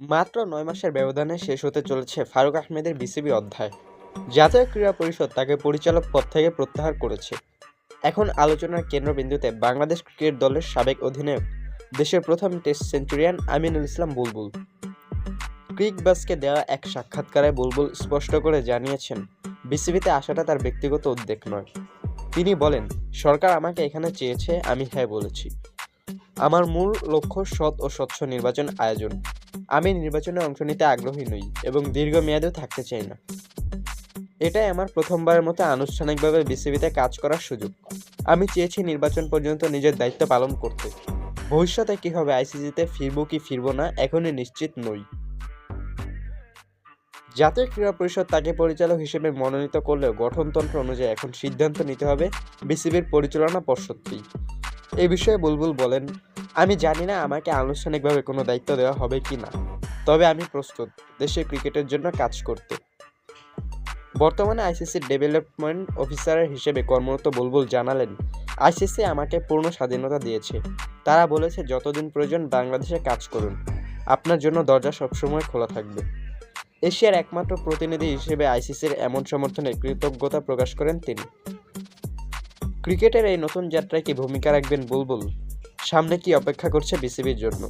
মাত্র নয় মাসের ব্যবধানে শেষ হতে চলেছে ফারুক আহমেদের বিসিবি অধ্যায়। জাতীয় ক্রীড়া পরিষদ তাকে পরিচালক পদ থেকে প্রত্যাহার করেছে। এখন আলোচনার কেন্দ্রবিন্দুতে বাংলাদেশ ক্রিকেট দলের সাবেক অধিনায়ক, দেশের প্রথম টেস্ট সেঞ্চুরিয়ান আমিনুল ইসলাম বুলবুল। ক্রিকবাসকে দেওয়া এক সাক্ষাৎকারে বুলবুল স্পষ্ট করে জানিয়েছেন, বিসিবিতে আসাটা তার ব্যক্তিগত উদ্বেগ নয়। তিনি বলেন, সরকার আমাকে এখানে চেয়েছে, আমি হ্যাঁ বলেছি। আমার মূল লক্ষ্য সৎ ও স্বচ্ছ নির্বাচন আয়োজন। আমি নির্বাচনে অংশ নিতে আগ্রহী নই এবং দীর্ঘমেয়াদেও থাকতে চাই না। এটাই আমার প্রথমবারের মতো আনুষ্ঠানিকভাবে বিসিবিতে কাজ করার সুযোগ। আমি চেয়েছি নির্বাচন পর্যন্ত নিজের দায়িত্ব পালন করতে। ভবিষ্যতে কি হবে, আইসিসিতে ফিরবো কি ফিরবো না, এখনই নিশ্চিত নই। জাতীয় ক্রীড়া পরিষদ তাকে পরিচালক হিসেবে মনোনীত করলেও গঠনতন্ত্র অনুযায়ী এখন সিদ্ধান্ত নিতে হবে বিসিবির পরিচালনা পর্ষদকেই। এ বিষয়ে বুলবুল বলেন আমি জানি না আমাকে আনুষ্ঠানিকভাবে কোনো দায়িত্ব দেওয়া হবে কি না, তবে আমি প্রস্তুত দেশের ক্রিকেটের জন্য কাজ করতে। বর্তমানে আইসিসির ডেভেলপমেন্ট অফিসারের হিসেবে কর্মরত বুলবুল জানালেন, আইসিসি আমাকে পূর্ণ স্বাধীনতা দিয়েছে। তারা বলেছে, যতদিন প্রয়োজন বাংলাদেশে কাজ করুন। আপনার জন্য দরজা সবসময় খোলা থাকবে। এশিয়ার একমাত্র প্রতিনিধি হিসেবে আইসিসির এমন সমর্থনে কৃতজ্ঞতা প্রকাশ করেন তিনি। ক্রিকেটের এই নতুন যাত্রায় কি ভূমিকা রাখবেন বুলবুল? সামনে কি অপেক্ষা করছে বিসিবির জন্য?